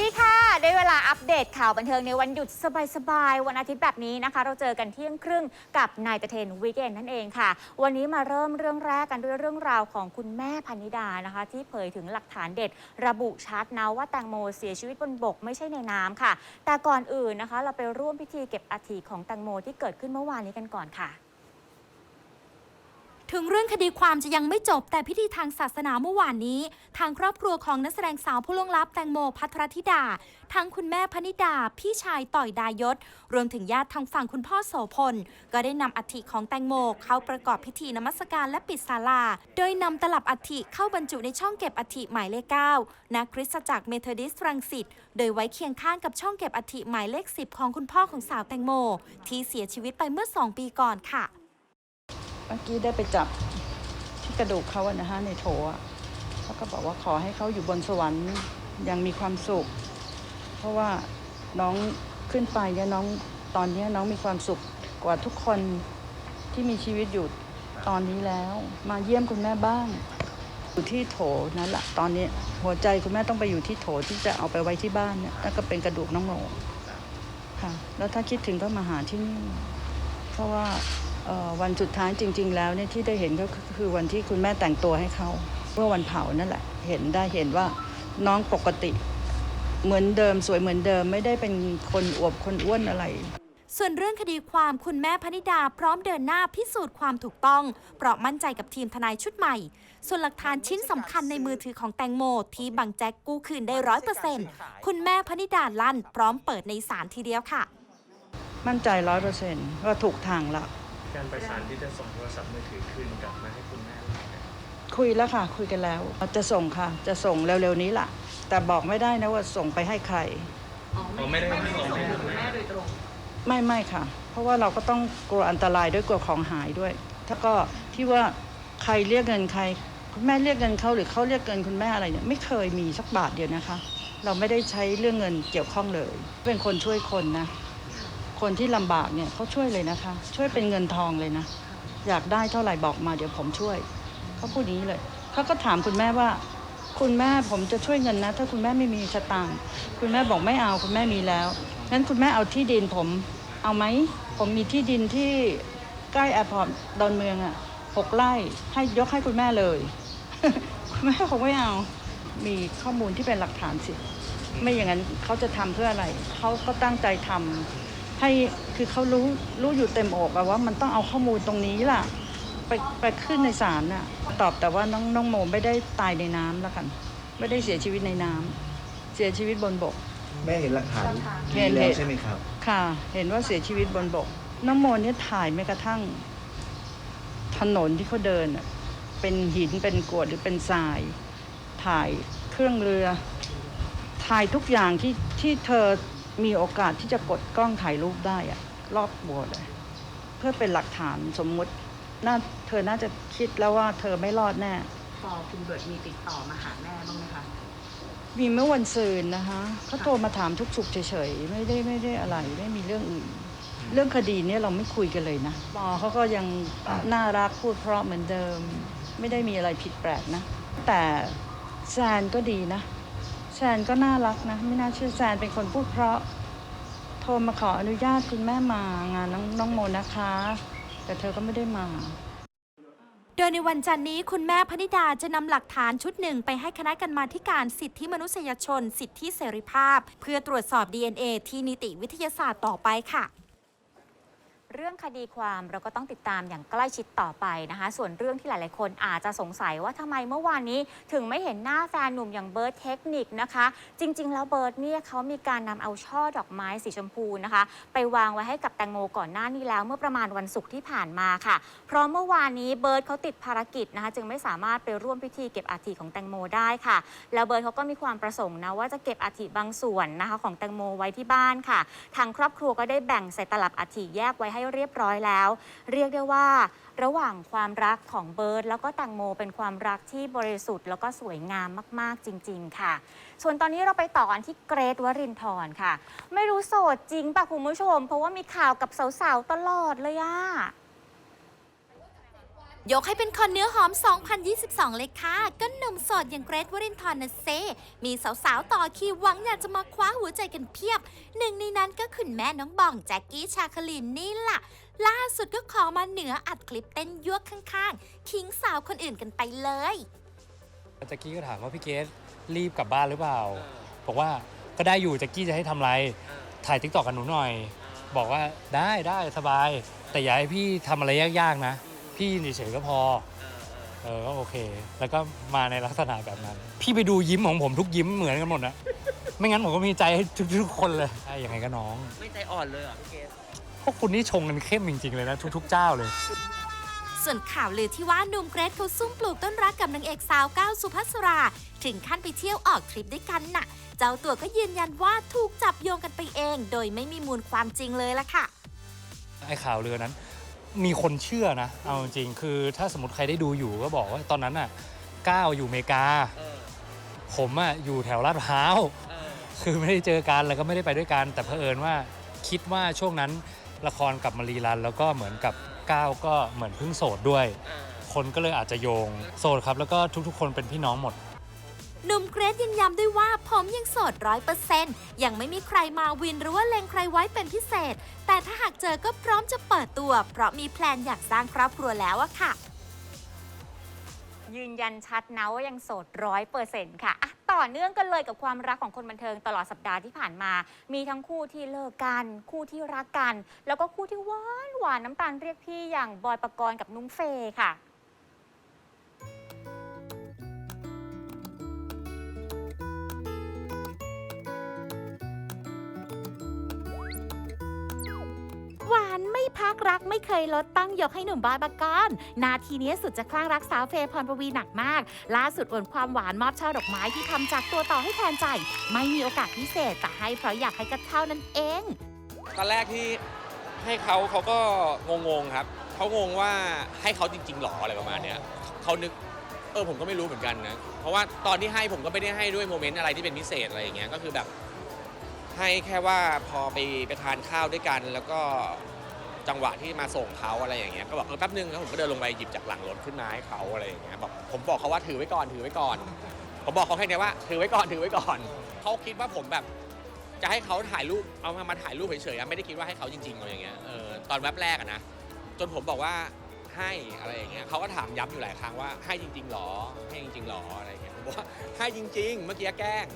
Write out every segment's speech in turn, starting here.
ดีค่ะ ได้เวลาอัปเดตข่าวบันเทิงในวันหยุดสบายๆ วันอาทิตย์แบบนี้นะคะ เราเจอกันเที่ยงครึ่งกับนายตะเทนวีเกนนั่นเองค่ะ วันนี้มาเริ่มเรื่องแรกกันด้วยเรื่องราวของคุณแม่พนิดานะคะ ที่เผยถึงหลักฐานเด็ด ระบุชัดนะว่าแตงโมเสียชีวิตบนบกไม่ใช่ในน้ำค่ะ แต่ก่อนอื่นนะคะ เราไปร่วมพิธีเก็บอัฐิของแตงโมที่เกิดขึ้นเมื่อวานนี้กันก่อนค่ะ ถึงเรื่องคดีความจะยังไม่จบแต่พิธีทางศาสนาเมื่อวานนี้ ทางครอบครัวของนักแสดงสาวผู้ล่วงลับแตงโมพัทรธิดาทั้งคุณแม่พนิดา พี่ชายต่อยดายศ รวมถึงญาติทางฝั่งคุณพ่อโสพล ก็ได้นำอัฐิของแตงโมเข้าประกอบพิธีนมัสการและปิดศาลา โดยนำตลับอัฐิเข้าบรรจุในช่องเก็บอัฐิหมายเลข9ณคริสตจักรเมทอดิสรังสิตโดยไว้เคียงข้างกับช่องเก็บอัฐิหมายเลข 10 ของคุณพ่อของสาวแตงโม ที่เสียชีวิตไปเมื่อ 2 ปีก่อนค่ะ เมื่อกี้ได้ไปจับที่กระดูกเขาอะนะฮะในโถอะเขาก็บอกว่าขอให้เขาอยู่บนสวรรค์ยังมีความสุข เพราะว่าน้องขึ้นไปเนี่ยน้องตอนนี้น้องมีความสุขกว่าทุกคนที่มีชีวิตอยู่ตอนนี้แล้ว มาเยี่ยมคุณแม่บ้างอยู่ที่โถนั่นแหละตอนนี้หัวใจคุณแม่ต้องไปอยู่ที่โถที่จะเอาไปไว้ที่บ้านเนี่ยนั่นก็เป็นกระดูกน้องโมค่ะ แล้วถ้าคิดถึงก็มาหาที่นี่เพราะว่า วันสุดท้ายจริง ๆ แล้วเนี่ยที่ได้เห็นก็คือวันที่คุณแม่แต่งตัวให้เขาเมื่อวันเผานั่นแหละ เห็นได้เห็นว่าน้องปกติ เหมือนเดิมสวยเหมือนเดิมไม่ได้เป็นคนอวบคนอ้วนอะไรส่วนเรื่องคดีความคุณแม่พนิดาพร้อมเดินหน้าพิสูจน์ความถูกต้องเพราะมั่นใจกับทีมทนายชุดใหม่ ส่วนหลักฐานชิ้นสำคัญในมือถือของแตงโม ที่บังแจ็คกู้คืนได้ร้อยเปอร์เซ็นต์คุณแม่พนิดาลั่น พร้อมเปิดในศาลทีเดียวค่ะ มั่นใจร้อยเปอร์เซ็นต์ว่าถูกทางละ การประสานที่จะส่งโทรศัพท์มือถือคืนกลับมาให้คุณแม่เราเนี่ยคุยแล้วค่ะ คุยกันแล้ว จะส่งค่ะ จะส่งเร็วๆนี้ล่ะ แต่บอกไม่ได้นะว่าส่งไปให้ใครเราไม่ได้ให้ส่งให้คุณแม่ไม่ไม่ค่ะ เพราะว่าเราก็ต้องกลัวอันตรายด้วยกลัวของหายด้วย ถ้าก็ที่ว่าใครเรียกเงินใคร คุณแม่เรียกเงินเขาหรือเขาเรียกเงินคุณแม่อะไรเนี่ยไม่เคยมีสักบาทเดียวนะคะ เราไม่ได้ใช้เรื่องเงินเกี่ยวข้องเลย เป็นคนช่วยคนนะ คนที่ลำบากเนี่ยเขาช่วยเลยนะคะ ช่วยเป็นเงินทองเลยนะ อยากได้เท่าไหร่บอกมาเดี๋ยวผมช่วยเขาพูดอย่างนี้เลยเขาก็ถามคุณแม่ว่า คุณแม่ผมจะช่วยเงินนะ ถ้าคุณแม่ไม่มีสตางค์คุณแม่บอกไม่เอาคุณแม่มีแล้วงั้นคุณแม่เอาที่ดินผมเอาไหมผมมีที่ดินที่ใกล้แอร์พอร์ตดอนเมืองอะหกไร่ให้ยกให้คุณแม่เลย คุณแม่คงไม่เอามีข้อมูลที่เป็นหลักฐานสิ ไม่อย่างนั้นเขาจะทำเพื่ออะไร เขาก็ตั้งใจทำ ให้คือเขารู้รู้อยู่เต็มอกอะว่ามันต้องเอาข้อมูลตรงนี้ล่ะ ไปไปขึ้นในศาลน่ะ ตอบแต่ว่าน้องน้องโมไม่ได้ตายในน้ำแล้วกันไม่ได้เสียชีวิตในน้ำเสียชีวิตบนบก แม่เห็นหลักฐานเห็นแล้เห็วนใช่ไหมครับ ค่ะ เห็นว่าเสียชีวิตบนบก น้องโมเนี่ยถ่ายแม้กระทั่ง ถนนที่เขาเดินน่ะเป็นหินเป็นกรวดหรือเป็นทราย ถ่ายเครื่องเรือ ถ่ายทุกอย่างที่ที่เธอ มีโอกาสที่จะกดกล้องถ่ายรูปได้อะรอบบัวเลยเพื่อเป็นหลักฐานสมมุติน่าเธอน่าจะคิดแล้วว่าเธอไม่รอดแน่ พอคุณเบิร์ดมีติดต่อมาหาแม่บ้างไหมคะ มีเมื่อวันซืนนะคะเขาโทรมาถามทุกสุขเฉยๆ ไม่ได้ไม่ได้อะไรไม่มีเรื่องอื่น เรื่องคดีเนี่ยเราไม่คุยกันเลยนะปอเขาก็ยังน่ารักพูดเพราะเหมือนเดิม ไม่ได้มีอะไรผิดแปลกนะ แต่แซนก็ดีนะ แซนก็น่ารักนะ ไม่น่าเชื่อแซนเป็นคนพูดเพราะ โทรมาขออนุญาตคุณแม่มางานน้องน้องโมนะคะ แต่เธอก็ไม่ได้มา โดยในวันจันทร์นี้คุณแม่พนิดาจะนำหลักฐานชุดหนึ่งไปให้คณะกรรมาธิการสิทธิมนุษยชน สิทธิเสรีภาพ เพื่อตรวจสอบ DNA ที่นิติวิทยาศาสตร์ต่อไปค่ะ เรื่องคดีความเราก็ต้องติดตามอย่างใกล้ชิดต่อไปนะคะ ส่วนเรื่องที่หลาย ๆ คนอาจจะสงสัยว่าทำไมเมื่อวานนี้ถึงไม่เห็นหน้าแฟนหนุ่มอย่างเบิร์ตเทคนิคนะคะ จริง ๆ แล้วเบิร์ตเนี่ยเขามีการนำเอาช่อดอกไม้สีชมพูนะคะ ไปวางไว้ให้กับแตงโมก่อนหน้านี้แล้ว เมื่อประมาณวันศุกร์ที่ผ่านมาค่ะ เพราะเมื่อวานนี้เบิร์ตเขาติดภารกิจนะคะ จึงไม่สามารถไปร่วมพิธีเก็บอัฐิของแตงโมได้ค่ะ แล้วเบิร์ตเขาก็มีความประสงค์นะว่าจะเก็บอัฐิบางส่วนนะคะของแตงโมไว้ที่บ้านค่ะ ทางครอบครัวก็ได้แบ่งใส่ตลับอัฐิแยกไว้ให้เรียบร้อยแล้ว เรียกได้ว่า ระหว่างความรักของเบิร์ดแล้วก็แตงโมเป็นความรักที่บริสุทธิ์แล้วก็สวยงามมากๆจริง ๆ ค่ะ ส่วนตอนนี้เราไปต่อกันที่เกรทวรินทร์ค่ะ ไม่รู้โสดจริงป่ะคุณผู้ชม เพราะว่ามีข่าวกับสาวๆตลอดเลยอะ ยกให้เป็นคนเนื้อหอม 2022 เลยค่ะ ก็หนุ่มโสดอย่างเกรทวรินทร์นะเซ มีสาวๆ ต่อคิวหวังอยากจะมาคว้าหัวใจกันเพียบ หนึ่งในนั้นก็คุณแม่น้องบอง แจ็กกี้ชาคลินนี่ล่ะ ล่าสุดก็ขอมาเหนืออัดคลิปเต้นยั่วข้างๆ คิงสาวคนอื่นกันไปเลย แจ็กกี้ก็ถามว่าพี่เกสรีบกลับบ้านหรือเปล่า บอกว่าก็ได้อยู่แจ็กกี้จะให้ทำอะไร ถ่ายทิกตอกกับหนูหน่อย บอกว่าได้ได้สบาย แต่อย่าให้พี่ทำอะไรยากๆนะ พี่เฉยๆก็พอ เออก็โอเค แล้วก็มาในลักษณะแบบนั้น พี่ไปดูยิ้มของผมทุกยิ้มเหมือนกันหมดนะไม่งั้นผมก็มีใจให้ทุกๆคนเลยใช่ยังไงก็น้อง ไม่ใจอ่อนเลยเหรอพี่เกสพวกคุณนี่ชงกันเข้มจริงๆเลยนะทุกๆเจ้าเลย ส่วนข่าวลือที่ว่าหนุ่มเกรทเขาซุ่มปลูกต้นรักกับนางเอกสาวก้าวสุภัสรา ถึงขั้นไปเที่ยวออกทริปด้วยกันน่ะ เจ้าตัวก็ยืนยันว่าถูกจับโยงกันไปเอง โดยไม่มีมูลความจริงเลยล่ะค่ะ ไอ้ข่าวเรือนั้น มีคนเชื่อนะ เอาจริงๆคือถ้าสมมติใครได้ดูอยู่ก็บอกว่าตอนนั้นน่ะก้าวอยู่อเมริกา เออผมอะอยู่แถวลาดพร้าว เออคือไม่ได้เจอกันแล้วก็ไม่ได้ไปด้วยกัน แต่เผอิญว่าคิดว่าช่วงนั้นละครกลับมารีรัน แล้วก็เหมือนกับก้าวก็เหมือนเพิ่งโสดด้วย อ่าคนก็เลยอาจจะโยงโสดครับ แล้วก็ทุกๆ คนเป็นพี่น้องหมด หนุ่มเกรทยืนย้ำด้วยว่าผมยังโสดร้อยเปอร์เซ็นต์ยังไม่มีใครมาวินหรือว่าเลงใครไว้เป็นพิเศษ แต่ถ้าหากเจอก็พร้อมจะเปิดตัว เพราะมีแพลนอยากสร้างครอบครัวแล้วอะค่ะ ยืนยันชัดนะว่ายังโสดร้อยเปอร์เซ็นต์ค่ะอะ ต่อเนื่องกันเลยกับความรักของคนบันเทิงตลอดสัปดาห์ที่ผ่านมา มีทั้งคู่ที่เลิกกัน คู่ที่รักกัน แล้วก็คู่ที่หวานหวานน้ำตาลเรียกพี่อย่างบอยปกรณ์กับนุ้งเฟย์ค่ะ หวานไม่พักรักไม่เคยลดตั้งยกให้หนุ่มบอยปกรณ์นาทีนี้สุดจะคลั่งรักสาวเฟย์พรปวีหนักมาก ล่าสุดอวนความหวานมอบช่อดอกไม้ที่ทำจากตัวต่อให้แทนใจ ไม่มีโอกาสพิเศษแต่ให้เพราะอยากให้กระเท่านั้นเอง ตอนแรกที่ให้เขาเขาก็งงๆครับเขางงว่าให้เขาจริงๆหรออะไรประมาณเนี้ยเขานึกเออผมก็ไม่รู้เหมือนกันนะเพราะว่าตอนที่ให้ผมก็ไม่ได้ให้ด้วยโมเมนต์อะไรที่เป็นพิเศษอะไรอย่างเงี้ยก็คือแบบ ให้แค่ว่าพอไปไปทานข้าวด้วยกัน แล้วก็จังหวะที่มาส่งเขาอะไรอย่างเงี้ยก็บอกเออแป๊บนึงแล้วผมก็เดินลงไปหยิบจากหลังรถขึ้นมาให้เขาอะไรอย่างเงี้ยบอกผมบอกเขาว่าถือไว้ก่อนถือไว้ก่อน ผมบอกเขาแค่เนี้ยว่า ถือไว้ก่อนถือไว้ก่อนเขาคิดว่าผมแบบ จะให้เขาถ่ายรูปเอามามาถ่ายรูปเฉยๆอะไม่ได้คิดว่าให้เขาจริงๆอะไรอย่างเงี้ยเออตอนแวบแรกอะนะจนผมบอกว่าให้อะไรอย่างเงี้ยเขาก็ถามย้ำอยู่หลายครั้งว่าให้จริงๆหรอให้จริงๆหรออะไรอย่างเงี้ยผมบอกว่าให้จริง ๆ เมื่อกี้แกล้ง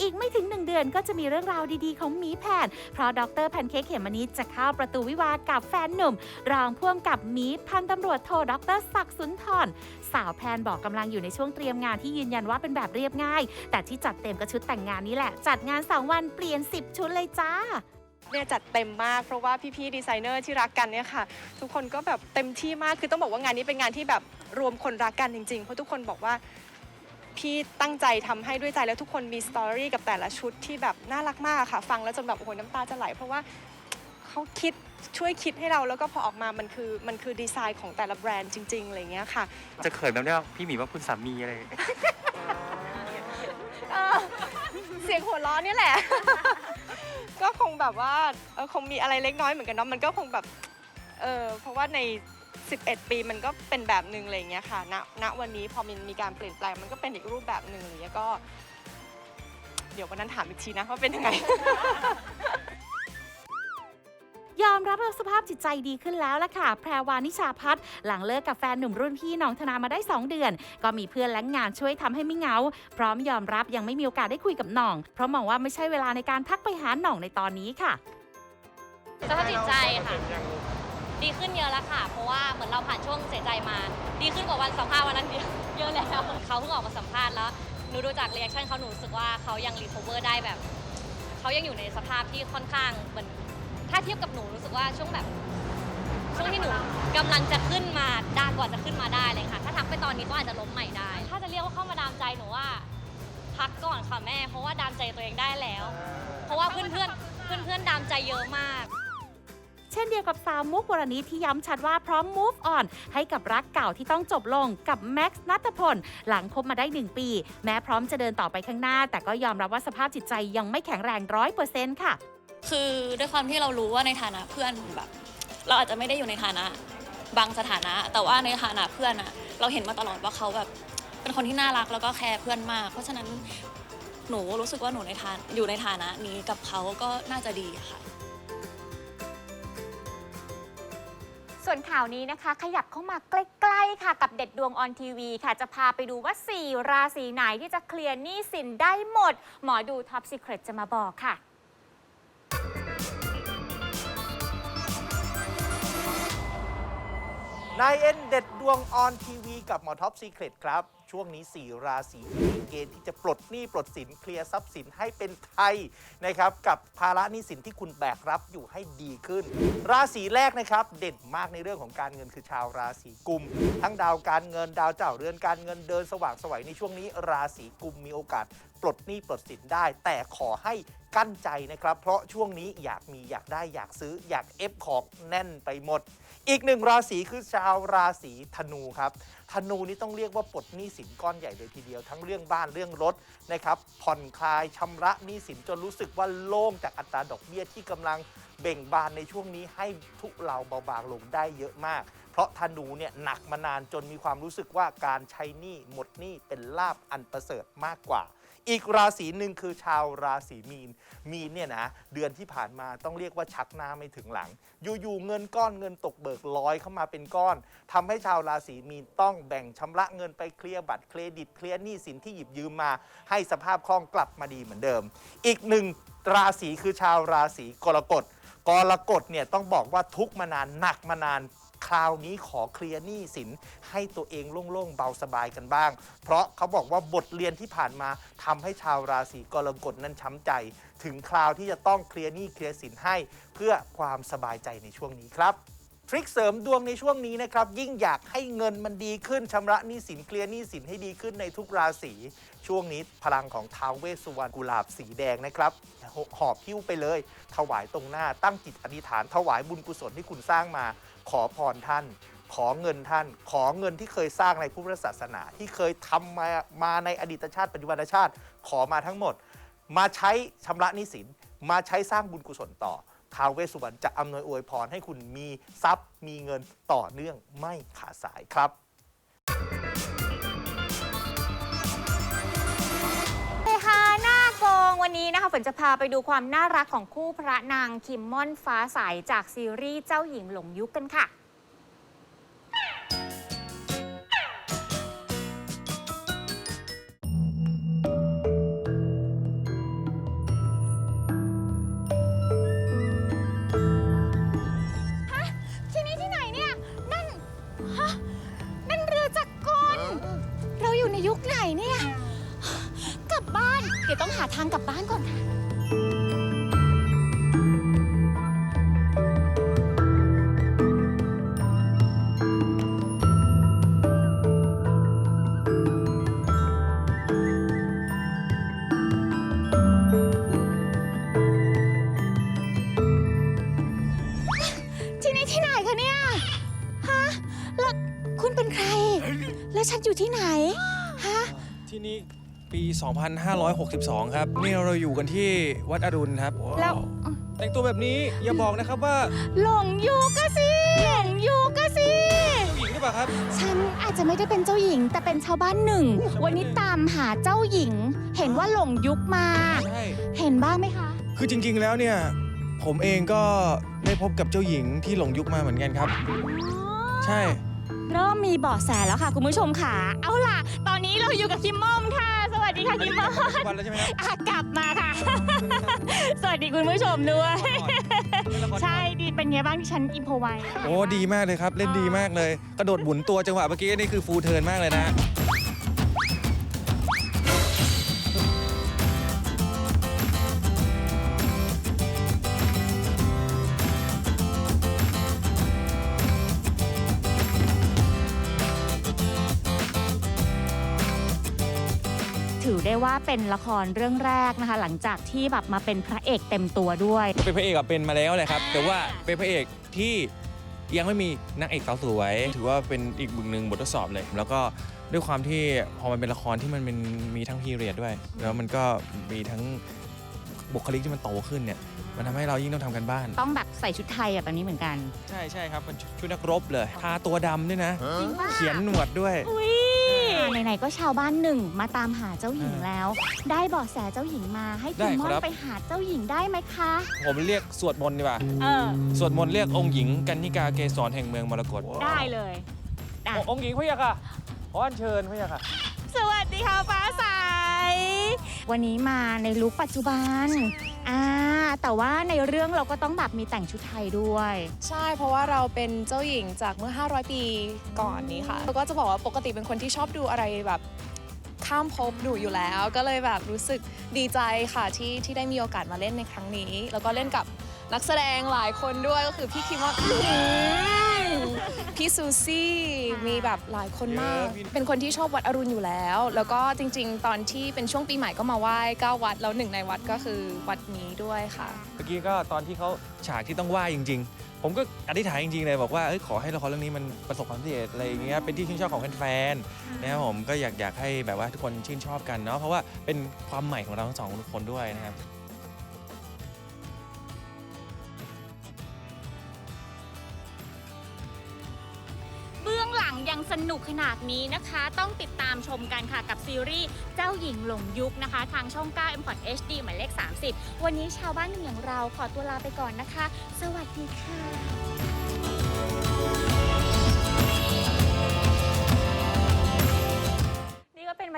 อีกไม่ถึงหนึ่งเดือนก็จะมีเรื่องราวดีๆ ของหมีแผนเพราะดรแพนเค้กเขมมะนิดจะเข้าประตูวิวากับแฟนหนุ่ม รองพ่วงกับหมีพันตำรวจโทดรศักดิ์สุนทรสาวแพนบอกกำลังอยู่ในช่วงเตรียมงานที่ยืนยันว่าเป็นแบบเรียบง่าย แต่ที่จัดเต็มก็ชุดแต่งงานนี้แหละ จัดงาน2วันเปลี่ยน 10 ชุดเลยจ้าเนี่ยจัดเต็มมากเพราะว่าพี่ๆดีไซเนอร์ที่รักกันเนี่ยค่ะ ทุกคนก็แบบเต็มที่มากคือต้องบอกว่างานนี้เป็นงานที่แบบรวมคนรักกันจริงๆ เพราะทุกคนบอกว่า พี่ตั้งใจทำให้ด้วยใจแล้วทุกคนมีสตอรี่กับแต่ละชุดที่แบบน่ารักมากค่ะ ฟังแล้วจนแบบโอ้โหน้ำตาจะไหล เพราะว่าเขาคิดช่วยคิดให้เราแล้วก็พอออกมามันคือมันคือดีไซน์ของแต่ละแบรนด์จริงๆอะไรอย่างเงี้ยค่ะ จะเขินแบบเนี้ยพี่หมีว่าคุณสามีอะไรเออเสียงหัวเราะเนี่ยแหละ ก็คงแบบว่าเออคงมีอะไรเล็กน้อยเหมือนกันเนาะมันก็คงแบบเออเพราะว่าใน 11 ปีมันก็เป็นแบบหนึ่งอะไรอย่างเงี้ยค่ะณณวันนี้พอมันมีการเปลี่ยนแปลงมันก็เป็นอีกรูปแบบหนึ่งอะไรอย่างเงี้ยก็ เดี๋ยววันนั้นถามอีกทีนะว่าเป็นยังไง ยอมรับว่าสภาพจิตใจดีขึ้นแล้วล่ะค่ะ แพรวานิชาพัฒน์หลังเลิกกับแฟนหนุ่มรุ่นพี่น้องธนามาได้ 2 เดือน ก็มีเพื่อนและงานช่วยทำให้ไม่เหงา พร้อมยอมรับยังไม่มีโอกาสได้คุยกับหน่อง เพราะมองว่าไม่ใช่เวลาในการทักไปหาหน่องในตอนนี้ค่ะ สภาพจิตใจค่ะ ดีขึ้นเยอะแล้วค่ะ เพราะว่าเหมือนเราผ่านช่วงเสียใจมา ดีขึ้นกว่าวันสัมภาษณ์วันนั้นเยอะเยอะแล้วเขาเพิ่งออกมาสัมภาษณ์แล้วหนูดูจากเรีแอคชั่นเขาหนูรู้สึกว่าเขายังรี c o เวอร์ได้แบบเขายังอยู่ในสภาพที่ค่อนข้างเหมือนถ้าเทียบกับหนูรู้สึกว่าช่วงแบบ ช่วงที่หนูกำลังจะขึ้นมาได้กว่าจะขึ้นมาได้เลยค่ะ ถ้าทักไปตอนนี้ก็อาจจะล้มใหม่ได้ ถ้าจะเรียกว่าเข้ามาดามใจหนูว่า พักก่อนค่ะแม่ เพราะว่าดามใจตัวเองได้แล้ว เพราะว่าเพื่อนเพื่อนเพื่อนเพื่อนดามใจเยอะมาก ช่นเดียวกับสาวมุกวรณิตที่ย้ำชัดว่าพร้อม move on ให้กับรักเก่าที่ต้องจบลงกับแม็กซ์นัทพล หลังคบมาได้ 1 ปี แม้พร้อมจะเดินต่อไปข้างหน้า แต่ก็ยอมรับว่าสภาพจิตใจยังไม่แข็งแรงร้อยเปอร์เซ็นต์ค่ะ คือด้วยความที่เรารู้ว่าในฐานะเพื่อนแบบเราอาจจะไม่ได้อยู่ในฐานะบางสถานะ แต่ว่าในฐานะเพื่อนอะเราเห็นมาตลอดว่าเขาแบบเป็นคนที่น่ารักแล้วก็แคร์เพื่อนมาก เพราะฉะนั้นหนูรู้สึกว่าหนูในฐานอยู่ในฐานะนี้กับเขาก็น่าจะดีค่ะ ส่วนข่าวนี้นะคะ ขยับเข้ามาใกล้ๆค่ะ กับเด็ดดวงออนทีวีค่ะ จะพาไปดูว่า 4 ราศีไหนที่จะเคลียร์หนี้สินได้หมด หมอดูท็อปซีเครตจะมาบอกค่ะ นายเอ็นเด็ดดวงออนทีวีกับหมอท็อปซีเครตครับ ช่วงนี้ 4 ราศีมีเกณฑ์ที่จะปลดหนี้ปลดสินเคลียร์ทรัพย์สินให้เป็นไทยนะครับกับภาระหนี้สินที่คุณแบกรับอยู่ให้ดีขึ้น ราศีแรกนะครับเด่นมากในเรื่องของการเงินคือชาวราศีกุม ทั้งดาวการเงินดาวเจ้าเรือนการเงินเดินสว่างสวัยในช่วงนี้ ราศีกุมมีโอกาสปลดหนี้ปลดสินได้ แต่ขอให้กั้นใจนะครับ เพราะช่วงนี้อยากมีอยากได้อยากซื้ออยากเอฟของแน่นไปหมด อีกหนึ่งราศีคือชาวราศีธนูครับธนูนี่ต้องเรียกว่าปลดหนี้สินก้อนใหญ่เลยทีเดียว ทั้งเรื่องบ้านเรื่องรถนะครับผ่อนคลายชำระหนี้สินจนรู้สึกว่าโล่งจากอัตราดอกเบี้ยที่กำลังเบ่งบานในช่วงนี้ให้ทุเลาเบาบางลงได้เยอะมาก เพราะธนูเนี่ยหนักมานานจนมีความรู้สึกว่าการใช้หนี้หมดหนี้เป็นลาบอันประเสริฐมากกว่า อีกราศีหนึ่งคือชาวราศีมีน มีนเนี่ยนะ เดือนที่ผ่านมาต้องเรียกว่าชักหน้าไม่ถึงหลัง อยู่ๆเงินก้อนเงินตกเบิกลอยเข้ามาเป็นก้อนทำให้ชาวราศีมีนต้องแบ่งชำระเงินไปเคลียร์บัตรเครดิตเคลียร์หนี้สินที่หยิบยืมมา ให้สภาพคล่องกลับมาดีเหมือนเดิม อีกหนึ่งราศีคือชาวราศีกรกฎ กรกฎเนี่ยต้องบอกว่าทุกมานานหนักมานานคราวนี้ขอเคลียร์หนี้สินให้ตัวเองโล่งๆเบาสบายกันบ้าง เพราะเขาบอกว่าบทเรียนที่ผ่านมาทำให้ชาวราศีกรกฎนั้นช้ำใจ ถึงคราวที่จะต้องเคลียร์หนี้เคลียร์สินให้ เพื่อความสบายใจในช่วงนี้ครับ ทริคเสริมดวงในช่วงนี้นะครับ ยิ่งอยากให้เงินมันดีขึ้นชำระหนี้สินเคลียร์หนี้สินให้ดีขึ้นในทุกราศีช่วงนี้พลังของท้าวเวสสุวรรณกุหลาบสีแดงนะครับหอบพิ้วไปเลย ถวายตรงหน้าตั้งจิตอธิษฐาน ถวายบุญกุศลที่คุณสร้างมา ขอพรท่าน ขอเงินท่าน ขอเงินที่เคยสร้างในพุทธศาสนา ที่เคยทำมามาในอดีตชาติปัจจุบันชาติ ขอมาทั้งหมด มาใช้ชำระหนี้สินมาใช้สร้างบุญกุศลต่อ ท้าวเวสสุวรรณจะอำนวยอวยพรให้คุณมีทรัพย์ มีเงินต่อเนื่องไม่ขาดสายครับเฮฮาหน้าโกงวันนี้นะคะฝนจะพาไปดูความน่ารักของคู่พระนางคิมม่อนฟ้าใสจากซีรีส์เจ้าหญิงหลงยุคกันค่ะ อยู่ที่ไหน ฮะ ที่นี่ปี 2562 ครับ นี่เราอยู่กันที่วัดอรุณครับแล้ว แต่งตัวแบบนี้อย่าบอกนะครับว่าหลงยูกะสิหลงยูกะสิ ผู้หญิงหรือเปล่าครับ ฉันอาจจะไม่ได้เป็นเจ้าหญิง แต่เป็นชาวบ้านหนึ่ง วันนี้ตามหาเจ้าหญิง เห็นว่าหลงยุคมา ใช่ เห็นบ้างไหมคะ คือจริงๆแล้วเนี่ย ผมเองก็ได้พบกับเจ้าหญิงที่หลงยุคมาเหมือนกันครับ ใช่ เริ่มมีเบาะแสแล้วค่ะคุณผู้ชมค่ะ เอาล่ะ ตอนนี้เราอยู่กับคิมมอมค่ะ สวัสดีค่ะคิมมอมวันแล้วใช่ไหมครับอะกลับมาค่ะ สวัสดีคุณผู้ชมด้วย ใช่ดีเป็นไงบ้างที่ฉันอิมพอไว้โอ้ดีมากเลยครับ เล่นดีมากเลย กระโดดหมุนตัวจังหวะเมื่อกี้นี่คือฟูลเทิร์นมากเลยนะ ได้ว่าเป็นละครเรื่องแรกนะคะ หลังจากที่แบบมาเป็นพระเอกเต็มตัวด้วย เป็นพระเอกอะเป็นมาแล้วเลยครับ แต่ว่าเป็นพระเอกที่ยังไม่มีนางเอกสาวสวย ถือว่าเป็นอีกบึงหนึ่งบททดสอบเลย แล้วก็ด้วยความที่พอมันเป็นละครที่มันเป็นมีทั้งพีเรียดด้วย แล้วมันก็มีทั้งบุคลิกที่มันโตขึ้นเนี่ย มันทำให้เรายิ่งต้องทำกันบ้าน ต้องแบบใส่ชุดไทยแบบนี้เหมือนกันใช่ใช่ครับเป็นชุดชุดนักรบเลย ทาตัวดำด้วยนะ จริงป่ะเขียนหนวดด้วย อุ้ย ไหนๆก็ชาวบ้านหนึ่งมาตามหาเจ้าหญิงแล้ว ได้เบาะแสเจ้าหญิงมาให้ได้คุณม่อครันบไปหาเจ้าหญิงได้ไหมคะ ผมเรียกสวดมนต์ดีกว่า เออ สวดมนต์เรียกองค์หญิงกันนิกาเกษรแห่งเมืองมรกตได้เลย อะองค์หญิงพระยาค่ะขออัญเชิญพระยาค่ะ สวัสดีค่ะฟ้าใสวันนี้มาในลุคปัจจุบัน อ่าแต่ว่าในเรื่องเราก็ต้องแบบมีแต่งชุดไทยด้วย ใช่เพราะว่าเราเป็นเจ้าหญิงจากเมื่อ 500 ปีก่อนนี้ค่ะแล้วก็จะบอกว่าปกติเป็นคนที่ชอบดูอะไรแบบข้ามภพดูอยู่แล้ว ก็เลยแบบรู้สึกดีใจค่ะที่ที่ได้มีโอกาสมาเล่นในครั้งนี้ แล้วก็เล่นกับนักแสดงหลายคนด้วยก็คือพี่คิมว่าพี่ซูซี่มีแบบหลายคนมาก เป็นคนที่ชอบวัดอรุณอยู่แล้ว แล้วก็จริง ๆ ตอนที่เป็นช่วงปีใหม่ก็มาไหว้เก้าวัดแล้วหนึ่งในวัดก็คือวัดนี้ ด้วยค่ะ เมื่อกี้ก็ตอนที่เขาฉากที่ต้องไหว้จริง ๆ ผมก็อธิษฐานจริงๆเลยบอกว่าเอ้ยขอให้ละครเรื่องนี้มันประสบความสำเร็จอะไรอย่างเงี้ยเป็นที่ชื่นชอบของแฟนๆนะครับผมก็อยากอยากให้แบบว่าทุกคนชื่นชอบกันเนาะเพราะว่าเป็นความใหม่ของเราทั้งสองคนด้วยนะครับ สนุกขนาดนี้นะคะ ต้องติดตามชมกันค่ะกับซีรีส์เจ้าหญิงหลงยุคนะคะ ทางช่อง 9 m p o t HD หมายเลข 30 วันนี้ชาวบ้านหนึ่งอย่างเราขอตัวลาไปก่อนนะคะ สวัสดีค่ะ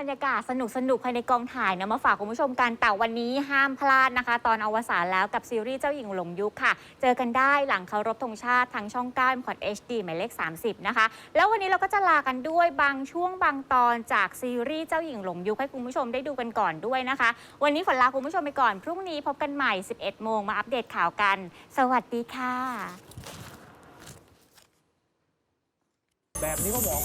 รรยากาศสนุกสนุกภายในกองถ่ายนะมาฝากคุณผู้ชมกันแต่วันนี้ห้ามพลาดนะคะ ตอนอวสานแล้วกับซีรีส์เจ้าหญิงหลงยุคค่ะ เจอกันได้หลังเคารพธงชาติทางช่อง9 m c o t HD หมายเลข 30 นะคะ แล้ววันนี้เราก็จะลากันด้วยบางช่วงบางตอนจากซีรีส์เจ้าหญิงหลงยุคให้คุณผู้ชมได้ดูกันก่อนด้วยนะคะ วันนี้ฝนลาคุณผู้ชมไปก่อนพรุ่งนี้พบกันใหม่ 11 โมงมาอัปเดตข่าวกัน สวัสดีค่ะ แบบนี้ก็หมอ